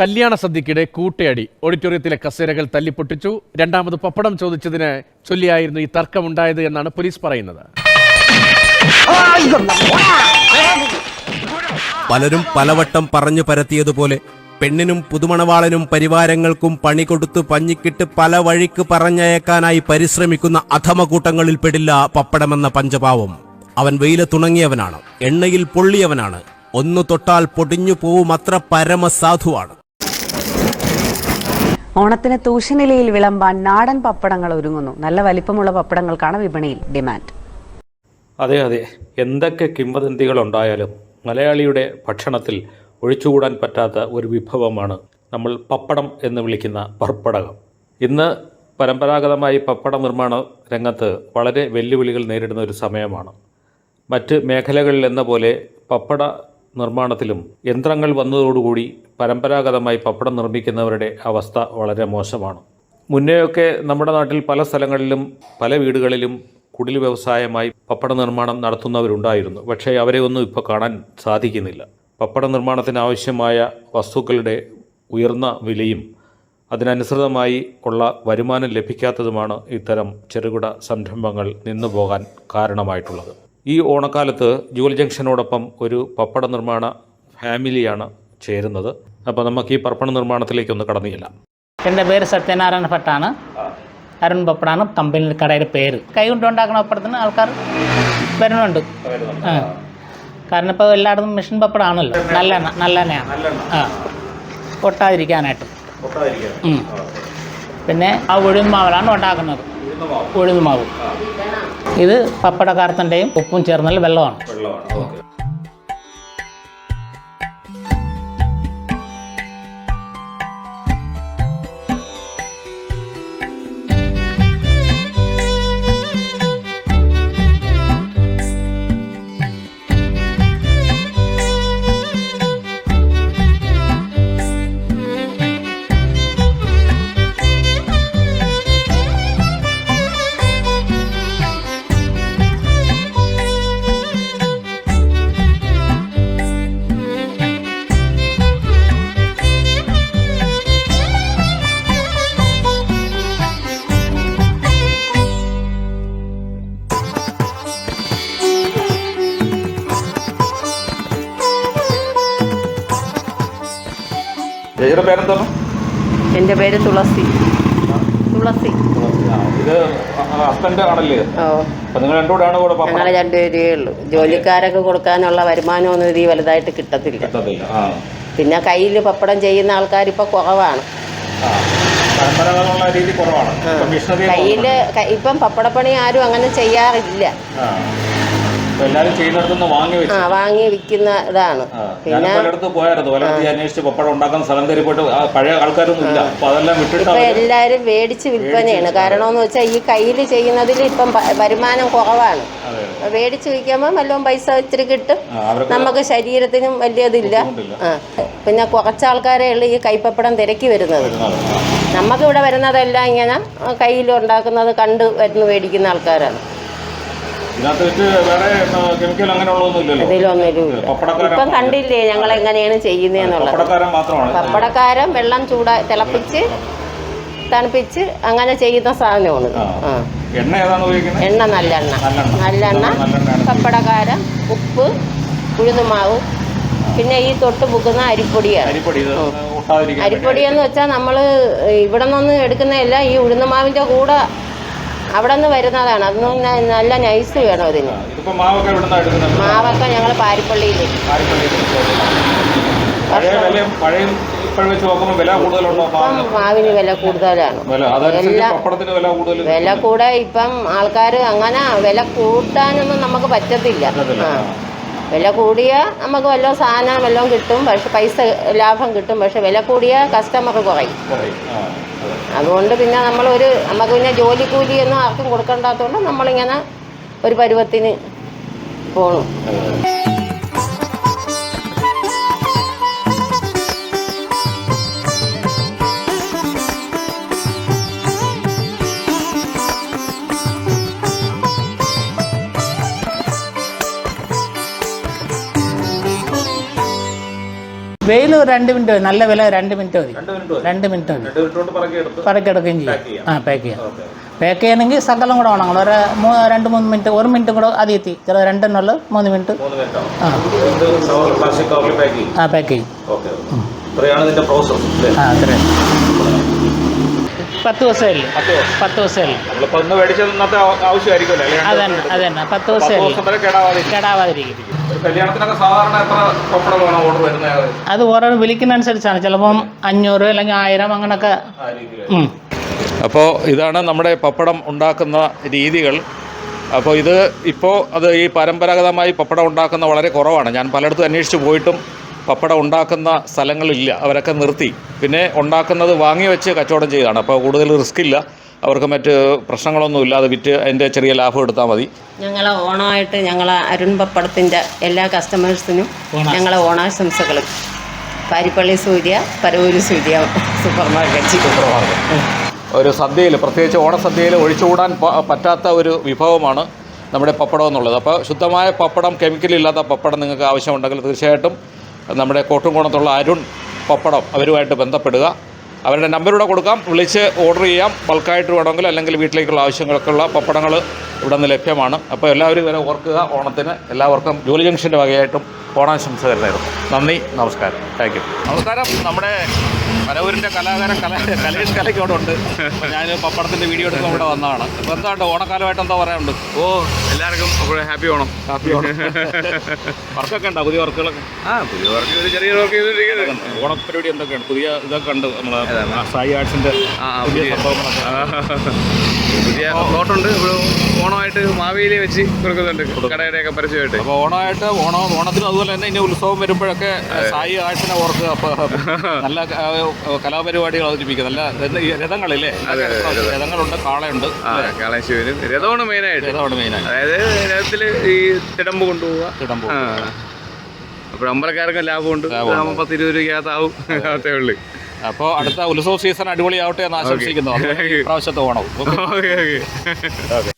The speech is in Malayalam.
കല്യാണ സദ്യക്കിടെ കൂട്ടയടി. ഓഡിറ്റോറിയത്തിലെ കസേരകൾ തല്ലിപ്പൊട്ടിച്ചു. രണ്ടാമത് പപ്പടം ചോദിച്ചതിന് ചൊല്ലിയായിരുന്നു ഈ തർക്കമുണ്ടായത് എന്നാണ് പോലീസ് പറയുന്നത്. പലരും പലവട്ടം പറഞ്ഞു പരത്തിയതുപോലെ പെണ്ണിനും പുതുമണവാളനും പരിവാരങ്ങൾക്കും പണി കൊടുത്ത് പഞ്ഞിക്കിട്ട് പല വഴിക്ക് പറഞ്ഞയക്കാനായി പരിശ്രമിക്കുന്ന അധമകൂട്ടങ്ങളിൽ പെടില്ല പപ്പടമെന്ന പഞ്ചപാവം. അവൻ വെയിലത്തുണങ്ങിയവനാണ് എണ്ണയിൽ പൊള്ളിയവനാണ്. ഒന്നു തൊട്ടാൽ പൊടിഞ്ഞു പോവും അത്ര പരമസാധുവാണ്. ഓണത്തിന് തൂശനിലയിൽ വിളമ്പാൻ നാടൻ പപ്പടങ്ങൾ ഒരുങ്ങുന്നു. നല്ല വലിപ്പമുള്ള പപ്പടങ്ങൾക്കാണ് വിപണിയിൽ ഡിമാൻഡ്. അതെ അതെ. എന്തൊക്കെ കിംവദന്തികൾ ഉണ്ടായാലും മലയാളിയുടെ ഭക്ഷണത്തിൽ ഒഴിച്ചുകൂടാൻ പറ്റാത്ത ഒരു വിഭവമാണ് നമ്മൾ പപ്പടം എന്ന് വിളിക്കുന്ന പർപ്പടകം ഇന്ന് പരമ്പരാഗതമായി പപ്പട നിർമ്മാണ രംഗത്ത് വളരെ വെല്ലുവിളികൾ നേരിടുന്ന ഒരു സമയമാണ്. മറ്റ് മേഖലകളിൽ എന്ന പോലെ പപ്പട നിർമ്മാണത്തിലും യന്ത്രങ്ങൾ വന്നതോടുകൂടി പരമ്പരാഗതമായി പപ്പടം നിർമ്മിക്കുന്നവരുടെ അവസ്ഥ വളരെ മോശമാണ്. മുന്നെയൊക്കെ നമ്മുടെ നാട്ടിൽ പല സ്ഥലങ്ങളിലും പല വീടുകളിലും കുടിൽ വ്യവസായമായി പപ്പട നിർമ്മാണം നടത്തുന്നവരുണ്ടായിരുന്നു. പക്ഷേ അവരെ ഒന്നും ഇപ്പോൾ കാണാൻ സാധിക്കുന്നില്ല. പപ്പട നിർമ്മാണത്തിന് ആവശ്യമായ വസ്തുക്കളുടെ ഉയർന്ന വിലയും അതിനനുസൃതമായി ഉള്ള വരുമാനം ലഭിക്കാത്തതുമാണ് ഇത്തരം ചെറുകിട സംരംഭങ്ങൾ നിന്നുപോകാൻ കാരണമായിട്ടുള്ളത്. ഈ ഓണക്കാലത്ത് ജൂൽ ജംഗ്ഷനോടൊപ്പം ഒരു പപ്പട നിർമ്മാണ ഫാമിലിയാണ് ചേരുന്നത്. അപ്പോൾ നമുക്ക് ഈ പപ്പട നിർമ്മാണത്തിലേക്കൊന്ന് കടന്നു ചെല്ലാം. എന്റെ പേര് സത്യനാരായണ ഭട്ടാണ്. അരുൺ പപ്പടാണ്. കമ്പനി കടയുടെ പേര്. കൈ കൊണ്ടുണ്ടാക്കുന്ന പപ്പടത്തിന് ആൾക്കാർ വരുന്നുണ്ട്. കാരണം ഇപ്പോൾ എല്ലായിടത്തും മെഷീൻ പപ്പടാണല്ലോ. നല്ലെണ്ണ നല്ലെണ്ണയാണ് ആ. പൊട്ടാതിരിക്കാനായിട്ട് ഉം. പിന്നെ ആ ഉഴുന്നുമാവിലാണ് ഉണ്ടാക്കുന്നത്. ഉഴുന്നുമാവ് ഇത് പപ്പടക്കാരത്തിന്റെയും ഉപ്പും ചേർന്നുള്ള വെള്ളമാണ്. ചേച്ചിയുടെ പേരെന്താണ്? എന്റെ പേര് തുളസി. തുളസി. ഇത് ഹസ്ബൻഡ് ആണല്ലേ? ഓ. അപ്പം നിങ്ങൾ രണ്ടുകൂടെയാണ് കൂടെ ഞങ്ങൾ രണ്ടുപേരേ ഉള്ളൂ. ജോലിക്കാരൊക്കെ കൊടുക്കാനുള്ള വരുമാനമൊന്നും ഇത് വലുതായിട്ട് കിട്ടത്തില്ല. ആ. പിന്നെ കയ്യിൽ പപ്പടം ചെയ്യുന്ന ആൾക്കാർ ഇപ്പൊ കുറവാണ്. കയ്യിൽ പരമ്പരാഗതമുള്ള രീതി കുറവാണ്. കയ്യിൽ ഇപ്പം പപ്പടപ്പണി ആരും അങ്ങനെ ചെയ്യാറില്ല. ആ വാങ്ങി വിൽക്കുന്ന ഇതാണ്. പിന്നെ പലയിടത്ത് പോയായിരുന്നു. പലയിടത്ത് അന്വേഷിച്ച് പപ്പടം ഉണ്ടാക്കുന്ന സ്ഥലം കയറി പോയിട്ട് ആ പഴയ ആൾക്കാരൊന്നും ഇല്ല. അപ്പൊ അതെല്ലാം വിട്ടിട്ട് ഇപ്പം അവർ എല്ലാവരും മേടിച്ച് വിൽപ്പനയാണ്. കാരണം വെച്ചാൽ ഈ കയ്യിൽ ചെയ്യുന്നതിൽ ഇപ്പം വരുമാനം കുറവാണ്. മേടിച്ച് വിൽക്കുമ്പോൾ വല്ലതും പൈസ ഇത്തിരി കിട്ടും. നമുക്ക് ശരീരത്തിനും വലിയതില്ല. ആ. പിന്നെ കുറച്ച് ആൾക്കാരേ ഉള്ളൂ ഈ കൈപ്പപ്പടം തിരക്കി വരുന്നത്. നമുക്ക് ഇവിടെ നമുക്കിവിടെ വരുന്നതെല്ലാം ഇങ്ങനെ കയ്യിൽ ഉണ്ടാക്കുന്നത് കണ്ട് വരുന്ന മേടിക്കുന്ന ആൾക്കാരാണ്. ഇതിനകത്ത് വെച്ച് വേറെ കെമിക്കൽ അങ്ങനെയുള്ളതൊന്നും ഇല്ലല്ലോ. ഇതിലൊന്നും പപ്പടക്കാരൻ ഇപ്പം കണ്ടില്ലേ ഞങ്ങൾ എങ്ങനെയാണ് ചെയ്യുന്നതെന്നുള്ളത് പപ്പടക്കാരൻ മാത്രമാണ്. പപ്പടക്കാരൻ വെള്ളം ചൂടാ തിളപ്പിച്ച് തണുപ്പിച്ച് അങ്ങനെ ചെയ്യുന്ന സാധനമാണ് ഇത്. ആ. ആ. എണ്ണ ഏതാണ് ഉപയോഗിക്കുന്നത്? എണ്ണ നല്ലെണ്ണ. നല്ലെണ്ണ. നല്ലെണ്ണ നല്ലെണ്ണയാണ്. പപ്പടക്കാരം ഉപ്പ് ഉഴുന്നുമാവ് പിന്നെ ഈ തൊട്ട് പുക്കുന്ന അരിപ്പൊടിയാണ്. അരിപ്പൊടി ഇത് ഒട്ടാതിരിക്കാൻ അരിപ്പൊടി എന്ന് വെച്ചാൽ നമ്മൾ ഇവിടെ നിന്നൊന്നും എടുക്കുന്നതല്ല ഈ ഉഴുന്നുമാവിന്റെ കൂടെ അവിടെ നിന്ന് വരുന്നതാണ്. അതൊന്നും നല്ല നൈസ് വേണം ഇതിന്. ഇതിപ്പോ മാവൊക്കെ ഞങ്ങൾ പാരിപ്പള്ളിയിൽ മാവിന്? വില കൂടുതലാണ്. വില കൂടെ ഇപ്പം ആൾക്കാർ അങ്ങനെ വില കൂട്ടാനൊന്നും നമുക്ക് പറ്റത്തില്ല. ആ. വില കൂടിയ നമുക്ക് വല്ല സാധനം വല്ലതും കിട്ടും പക്ഷെ പൈസ ലാഭം കിട്ടും പക്ഷെ വില കൂടിയ കസ്റ്റമർ കുറയും. അതുകൊണ്ട് പിന്നെ നമ്മളൊരു നമുക്ക് പിന്നെ ജോലി കൂലിയൊന്നും ആർക്കും കൊടുക്കണ്ടാത്തതുകൊണ്ട് നമ്മളിങ്ങനെ ഒരു പരുവത്തിന് പോണു. വെയിൽ രണ്ട് മിനിറ്റ് മതി. നല്ല വില രണ്ട് മിനിറ്റ് മതി. രണ്ട് മിനിറ്റ് മതി. പറക്കെടുക്കുകയും ചെയ്യാം. ആ പാക്ക് ചെയ്യാം. പാക്ക് ചെയ്യണമെങ്കിൽ സകലം കൂടെ വേണം. ഒരു രണ്ട് മൂന്ന് മിനിറ്റ് ഒരു മിനിറ്റ് കൂടെ അത് എത്തി. ചില രണ്ടെണ്ണുള്ള മൂന്ന് മിനിറ്റ്. ആ. ആ പാക്ക് ചെയ്യും. ആ അത്രയും പത്ത് ദിവസമല്ലേ? പത്ത് ദിവസമല്ലേ? അതന്നെ അതന്നെ. പത്ത് ദിവസമല്ലേ? കേടാവാതിരിക്കും. സാധാരണ എത്ര പപ്പടമാണ് ഓർഡർ വരുന്നത്? അത് ഓരോ വിളിക്കുന്ന അനുസരിച്ചാണ് ചിലപ്പം അഞ്ഞൂറ് അല്ലെങ്കിൽ ആയിരം അങ്ങനൊക്കെ. അപ്പോൾ ഇതാണ് നമ്മുടെ പപ്പടം ഉണ്ടാക്കുന്ന രീതികൾ. അപ്പോൾ ഇത് ഇപ്പോൾ അത് ഈ പരമ്പരാഗതമായി പപ്പടം ഉണ്ടാക്കുന്ന വളരെ കുറവാണ്. ഞാൻ പലയിടത്തും അന്വേഷിച്ച് പോയിട്ടും പപ്പടം ഉണ്ടാക്കുന്ന സ്ഥലങ്ങളില്ല. അവരൊക്കെ നിർത്തി. പിന്നെ ഉണ്ടാക്കുന്നത് വാങ്ങി വെച്ച് കച്ചവടം ചെയ്താണ് അപ്പോൾ കൂടുതൽ റിസ്ക് ഇല്ല. അവർക്ക് മറ്റ് പ്രശ്നങ്ങളൊന്നുമില്ല അത് വിറ്റ് അതിന്റെ ചെറിയ ലാഭം എടുത്താൽ മതി. ഞങ്ങളെ ഓണമായിട്ട് ഞങ്ങളെ അരുൺ പപ്പടത്തിന്റെ എല്ലാ കസ്റ്റമേഴ്സിനും ഞങ്ങളെ ഓണാശംസകൾ പാരിപ്പള്ളി സൂര്യ പരവൂര് സൂര്യ സൂപ്പർ മാർക്കറ്റ് ഒരു സദ്യയിൽ പ്രത്യേകിച്ച് ഓണസദ്യയിൽ ഒഴിച്ചുകൂടാൻ കൂടാൻ പറ്റാത്ത ഒരു വിഭവമാണ് നമ്മുടെ പപ്പടം എന്നുള്ളത്. അപ്പോൾ ശുദ്ധമായ പപ്പടം കെമിക്കലില്ലാത്ത പപ്പടം നിങ്ങൾക്ക് ആവശ്യമുണ്ടെങ്കിൽ തീർച്ചയായിട്ടും നമ്മുടെ കോട്ടുംകോണത്തുള്ള അരുൺ പപ്പടം അവരുമായിട്ട് ബന്ധപ്പെടുക. അവരുടെ നമ്പറൂടെ കൊടുക്കാം. വിളിച്ച് ഓർഡർ ചെയ്യാം. ബൾക്കായിട്ട് വേണമെങ്കിൽ അല്ലെങ്കിൽ വീട്ടിലേക്കുള്ള ആവശ്യങ്ങൾക്കുള്ള പപ്പടങ്ങൾ ഇവിടെ നിന്ന് ലഭ്യമാണ്. അപ്പോൾ എല്ലാവരും ഇവരെ ഓർക്കുക ഓണത്തിന് എല്ലാവർക്കും ജോലി ജംഗ്ഷന്റെ വകയായിട്ടും ഓണാശംസ നന്ദി നമസ്കാരം. Thank you. നമസ്കാരം. നമ്മുടെ പരവൂരിന്റെ കലാകാരൻ കല കലേഷ് കലയ്ക്ക് അവിടെ ഉണ്ട്. ഞാൻ പപ്പടത്തിന്റെ വീഡിയോ എടുക്കാൻ ഇവിടെ വന്നതാണ്. അപ്പോൾ എന്താണ്ട് ഓണക്കാലമായിട്ട് എന്താ പറയാനുണ്ട്? ഓ എല്ലാവർക്കും അപ്പോൾ ഹാപ്പി ഓണം. ഹാപ്പി ഓണം. വർക്കൊക്കെ ഉണ്ടോ? പുതിയ വർക്കുകളൊക്കെ? ആ പുതിയ വർക്ക് ഒരു ചെറിയ വർക്ക് ചെയ്തിരിക്കുന്നത് ഓണപ്പരിപാടി എന്തൊക്കെയാണ് പുതിയ ഇതൊക്കെ ഉണ്ട് നമ്മളെ സായി ആർട്സിന്റെ പുതിയ പുതിയ. സംഭവങ്ങളൊക്കെ. പുതിയ ഇപ്പോൾ ഓണമായിട്ട് മാവേലി വെച്ച് കൊടുക്കുന്നുണ്ട്. കടയുടെയൊക്കെ പരസ്യമായിട്ട് അപ്പോൾ ഓണമായിട്ട് ഓണം ഓണത്തിന് അതുപോലെ തന്നെ ഇനി ഉത്സവം വരുമ്പോഴൊക്കെ സായി ആഴ്ചനെ ഓർക്കുക. അപ്പോൾ നല്ല കലാപരിപാടികൾ അവതരിപ്പിക്കുക നല്ല രഥങ്ങളില്ലേ? രഥങ്ങളുണ്ട് കാളയുണ്ട്. ആ കാളേശ്വരും രഥമാണ് മെയിനായിട്ട്. രഥമാണ് മെയിനായിട്ട്. അതായത് രഥത്തിൽ ഈ തിടമ്പ് കൊണ്ടുപോവുക. തിടമ്പ് അപ്പോൾ അമ്പലക്കാർക്ക് ലാഭമുണ്ട്. ആകുമ്പോൾ പത്ത് ഇരുപത് രൂപയ്ക്കകത്താവും. അതേ ഉള്ളൂ. അപ്പോൾ അടുത്ത ഉത്സവ സീസൺ അടിപൊളിയാവട്ടെ എന്ന് ആശംസിക്കുന്നു. പ്രാവശ്യത്തെ ഓക്കെ ഓക്കെ. ഓക്കെ.